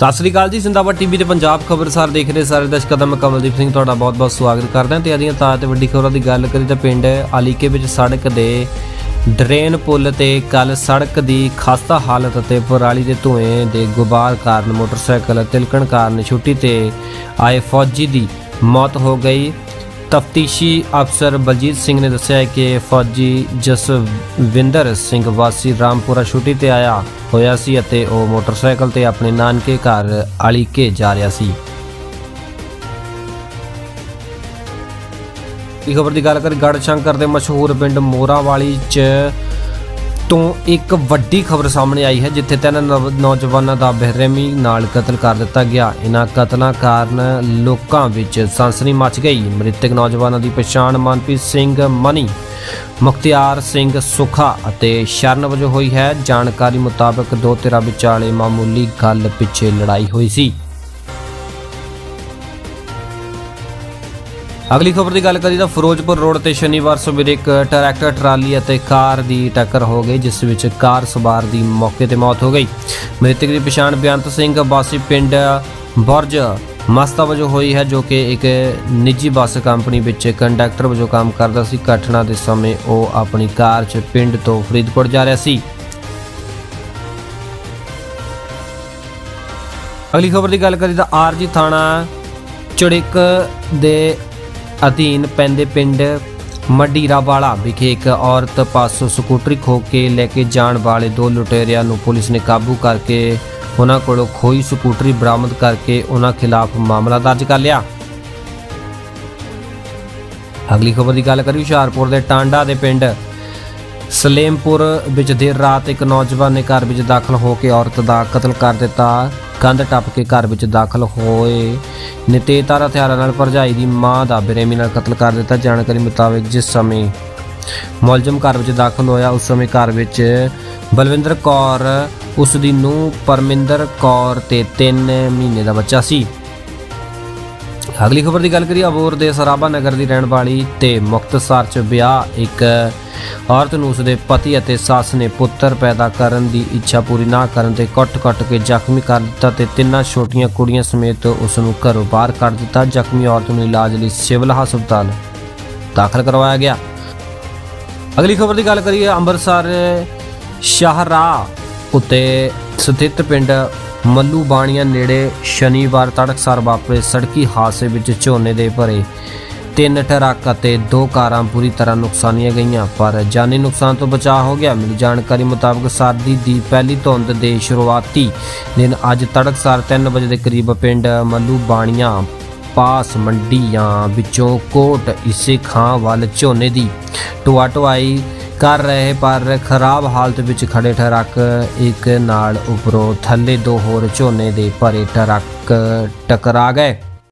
ਸਤਿ ਸ੍ਰੀ ਅਕਾਲ ਜੀ ਸਿੰਦਾਬਾਦ ਟੀਵੀ ਤੇ ਪੰਜਾਬ ਖਬਰਸਾਰ ਦੇਖ ਰਹੇ ਸਾਰੇ ਦਰਸ਼ਕਾਂ ਦਾ ਮੈਂ ਕਮਲਦੀਪ ਸਿੰਘ, ਤੁਹਾਡਾ ਬਹੁਤ-ਬਹੁਤ ਸਵਾਗਤ ਕਰਦਾ ਹਾਂ ਤੇ ਅਦੀਆਂ ਤਾਜ਼ਾ ਤੇ ਵੱਡੀ ਖਬਰਾਂ ਦੀ ਗੱਲ ਕਰੀ ਤਾਂ ਪਿੰਡ ਆਲੀਕੇ ਵਿੱਚ ਸੜਕ ਦੇ ਡਰੇਨ ਪੁਲ ਤੇ ਕੱਲ ਸੜਕ ਦੀ ਖਸਤਾ ਹਾਲਤ ਅਤੇ ਪਰਾਲੀ ਦੇ ਧੂਏ ਦੇ ਗੁਬਾਰ ਕਾਰਨ ਮੋਟਰਸਾਈਕਲ ਤਿਲਕਣ ਕਾਰਨ ਛੁੱਟੀ ਤੇ ਆਏ ਫੌਜੀ ਦੀ ਮੌਤ ਹੋ ਗਈ। ਤਫਤੀਸ਼ੀ ਅਫਸਰ ਬਲਜੀਤ ਸਿੰਘ ਨੇ ਦੱਸਿਆ ਕਿ ਫੌਜੀ ਜਸਵਿੰਦਰ ਸਿੰਘ ਵਾਸੀ ਰਾਮਪੁਰਾ ਛੁੱਟੀ ਤੇ ਆਇਆ ਹੋਇਆ ਸੀ ਅਤੇ ਉਹ ਮੋਟਰਸਾਈਕਲ ਤੇ ਆਪਣੇ ਨਾਨਕੇ ਘਰ ਅਲੀਕੇ ਜਾ ਰਿਹਾ ਸੀ। ਇਹ ਖਬਰ ਦੀ ਗੱਲ ਕਰੀ ਗੜ ਸ਼ੰਕਰ ਦੇ ਮਸ਼ਹੂਰ ਪਿੰਡ ਮੋਰਾਵਾਲੀ ਚ ਤੋਂ ਇੱਕ ਵੱਡੀ ਖਬਰ ਸਾਹਮਣੇ ਆਈ ਹੈ, ਜਿੱਥੇ ਤਿੰਨ ਨੌ- ਨੌਜਵਾਨਾਂ ਦਾ ਬੇਰਹਿਮੀ ਨਾਲ ਕਤਲ ਕਰ ਦਿੱਤਾ ਗਿਆ। ਇਹਨਾਂ ਕਤਲਾਂ ਕਾਰਨ ਲੋਕਾਂ ਵਿੱਚ ਸਨਸਨੀ ਮਚ ਗਈ। ਮ੍ਰਿਤਕ ਨੌਜਵਾਨਾਂ ਦੀ ਪਛਾਣ ਮਨਪ੍ਰੀਤ ਸਿੰਘ ਮਨੀ, ਮੁਖਤਿਆਰ ਸਿੰਘ ਸੁਖਾ ਅਤੇ ਸ਼ਰਨ ਵਜੋਂ ਹੋਈ ਹੈ। ਜਾਣਕਾਰੀ ਮੁਤਾਬਕ ਦੋ ਧਿਰਾਂ ਵਿਚਾਲੇ ਮਾਮੂਲੀ ਗੱਲ ਪਿੱਛੇ ਲੜਾਈ ਹੋਈ ਸੀ। ਅਗਲੀ ਖਬਰ ਦੀ ਗੱਲ ਕਰੀ ਤਾਂ ਫਿਰੋਜ਼ਪੁਰ ਰੋਡ ਤੇ ਸ਼ਨੀਵਾਰ ਸਵੇਰੇ ਇੱਕ ਟਰੈਕਟਰ, ਟਰਾਲੀ ਅਤੇ ਕਾਰ ਦੀ ਟੱਕਰ ਹੋ ਗਈ, ਜਿਸ ਵਿੱਚ ਕਾਰ ਸਵਾਰ ਦੀ ਮੌਕੇ ਤੇ ਮੌਤ ਹੋ ਗਈ। ਮ੍ਰਿਤਕ ਦੀ ਪਛਾਣ ਬੇਅੰਤ ਸਿੰਘ ਵਾਸੀ ਪਿੰਡ ਬੁਰਜ ਮਸਤਾ ਵਜੋਂ ਹੋਈ ਹੈ, ਜੋ ਕਿ ਇੱਕ ਨਿੱਜੀ ਬੱਸ ਕੰਪਨੀ ਵਿੱਚ ਕੰਡਕਟਰ ਵਜੋਂ ਕੰਮ ਕਰਦਾ ਸੀ। ਘਟਨਾ ਦੇ ਸਮੇਂ ਉਹ ਆਪਣੀ ਕਾਰ 'ਚ ਪਿੰਡ ਤੋਂ ਫਰੀਦਕੋਟ ਜਾ ਰਿਹਾ ਸੀ। ਅਗਲੀ ਖਬਰ ਦੀ ਗੱਲ ਕਰੀ ਤਾਂ ਆਰਜੀ ਥਾਣਾ ਚੜਿਕ ਦੇ ਅਧੀਨ ਪੈਂਦੇ ਪਿੰਡ ਮਡੀਰਾਵਾਲਾ ਵਿਖੇ ਇੱਕ ਔਰਤ ਪਾਸੋਂ ਸਕੂਟਰੀ ਖੋ ਕੇ ਲੈ ਕੇ ਜਾਣ ਵਾਲੇ ਦੋ ਲੁਟੇਰਿਆਂ ਨੂੰ ਪੁਲਿਸ ਨੇ ਕਾਬੂ ਕਰਕੇ ਉਹਨਾਂ ਕੋਲੋਂ ਖੋਈ ਸਕੂਟਰੀ ਬਰਾਮਦ ਕਰਕੇ ਉਹਨਾਂ ਖਿਲਾਫ ਮਾਮਲਾ ਦਰਜ ਕਰ ਲਿਆ। ਅਗਲੀ ਖਬਰ ਦੀ ਗੱਲ ਕਰੀ ਹੁਸ਼ਿਆਰਪੁਰ ਦੇ ਟਾਂਡਾ ਦੇ ਪਿੰਡ ਸਲੇਮਪੁਰ ਵਿੱਚ ਦੇਰ ਰਾਤ ਇੱਕ ਨੌਜਵਾਨ ਨੇ ਘਰ ਵਿੱਚ ਦਾਖਲ ਹੋ ਕੇ ਔਰਤ ਦਾ ਕਤਲ ਕਰ ਦਿੱਤਾ। ਕੰਧ ਟੱਪ ਕੇ ਘਰ ਵਿੱਚ ਦਾਖਲ ਹੋਏ। ਨਿਤੇਤਾਰ ਹਥਿਆਰਾਂ ਨਾਲ ਭਰਜਾਈ ਦੀ ਮਾਂ ਦਾ ਬੇਰਹਿਮੀ ਨਾਲ ਕਤਲ ਕਰ ਦਿੱਤਾ। ਜਾਣਕਾਰੀ ਮੁਤਾਬਕ ਜਿਸ ਸਮੇਂ ਮੁਲਜ਼ਮ ਘਰ ਵਿੱਚ ਦਾਖਲ ਹੋਇਆ, ਉਸ ਸਮੇਂ ਘਰ ਵਿੱਚ ਬਲਵਿੰਦਰ ਕੌਰ, ਉਸ ਦੀ ਨੂੰਹ ਪਰਮਿੰਦਰ ਕੌਰ ਤੇ 3 ਮਹੀਨੇ ਦਾ ਬੱਚਾ ਸੀ। ਅਗਲੀ ਖਬਰ ਦੀ ਗੱਲ ਕਰੀਏ ਅਬੋਰ ਦੇ ਸਰਾਭਾ ਨਗਰ ਦੀ ਰਹਿਣ ਵਾਲੀ ਤੇ ਮੁਕਤਸਰ ਚ ਵਿਆਹ ਇੱਕ ਔਰਤ ਨੂੰ ਉਸਦੇ ਪਤੀ ਅਤੇ ਸੱਸ ਨੇ ਪੁੱਤਰ ਪੈਦਾ ਕਰਨ ਦੀ ਇੱਛਾ ਪੂਰੀ ਨਾ ਕਰਨ ਤੇ ਕੁੱਟ-ਕੁੱਟ ਕੇ ਜ਼ਖਮੀ ਕਰ ਦਿੱਤਾ ਤੇ ਤਿੰਨਾਂ ਛੋਟੀਆਂ ਕੁੜੀਆਂ ਸਮੇਤ ਉਸ ਨੂੰ ਘਰੋਂ ਬਾਹਰ ਕੱਢ ਦਿੱਤਾ। ਜ਼ਖਮੀ ਔਰਤ ਨੂੰ ਇਲਾਜ ਲਈ ਸਿਵਲ ਹਸਪਤਾਲ ਦਾਖਲ ਕਰਵਾਇਆ ਗਿਆ। ਅਗਲੀ ਖਬਰ ਦੀ ਗੱਲ ਕਰੀਏ, ਅੰਮ੍ਰਿਤਸਰ ਸ਼ਾਹਰਾਹ ਉੱਤੇ ਸਥਿਤ ਪਿੰਡ ਮੱਲੂ ਬਾਣੀਆਂ ਨੇੜੇ ਸ਼ਨੀਵਾਰ ਤੜਕਸਾਰ ਵਾਪਰੇ ਸੜਕੀ ਹਾਦਸੇ ਵਿੱਚ ਝੋਨੇ ਦੇ ਭਰੇ ਤਿੰਨ ਟਰੱਕ ਅਤੇ ਦੋ ਕਾਰਾਂ ਪੂਰੀ ਤਰ੍ਹਾਂ ਨੁਕਸਾਨੀਆਂ ਗਈਆਂ, ਪਰ ਜਾਨੀ ਨੁਕਸਾਨ ਤੋਂ ਬਚਾਅ ਹੋ ਗਿਆ। ਮਿਲੀ ਜਾਣਕਾਰੀ ਮੁਤਾਬਕ ਸਰਦੀ ਦੀ ਪਹਿਲੀ ਧੁੰਦ ਦੇ ਸ਼ੁਰੂਆਤੀ ਦਿਨ ਅੱਜ ਤੜਕਸਾਰ 3 ਵਜੇ ਦੇ ਕਰੀਬ ਪਿੰਡ ਮੱਲੂ ਬਾਣੀਆਂ ਪਾਸ ਮੰਡੀਆਂ ਵਿੱਚੋਂ ਕੋਟ ਇਸੇ ਖਾਂ ਵੱਲ ਝੋਨੇ ਦੀ ਢੋਆ ਢੁਆਈ ਕਰ ਰਹੇ, ਪਰ ਖਰਾਬ ਹਾਲਤ ਵਿੱਚ ਖੜੇ ਟਰੱਕ ਇੱਕ ਨਾਲ ਉਪਰੋਂ ਥੱਲੇ ਦੋ ਹੋਰ ਝੋਨੇ ਦੇ ਭਰੇ ਟਰੱਕ ਟਕਰਾ ਗਏ।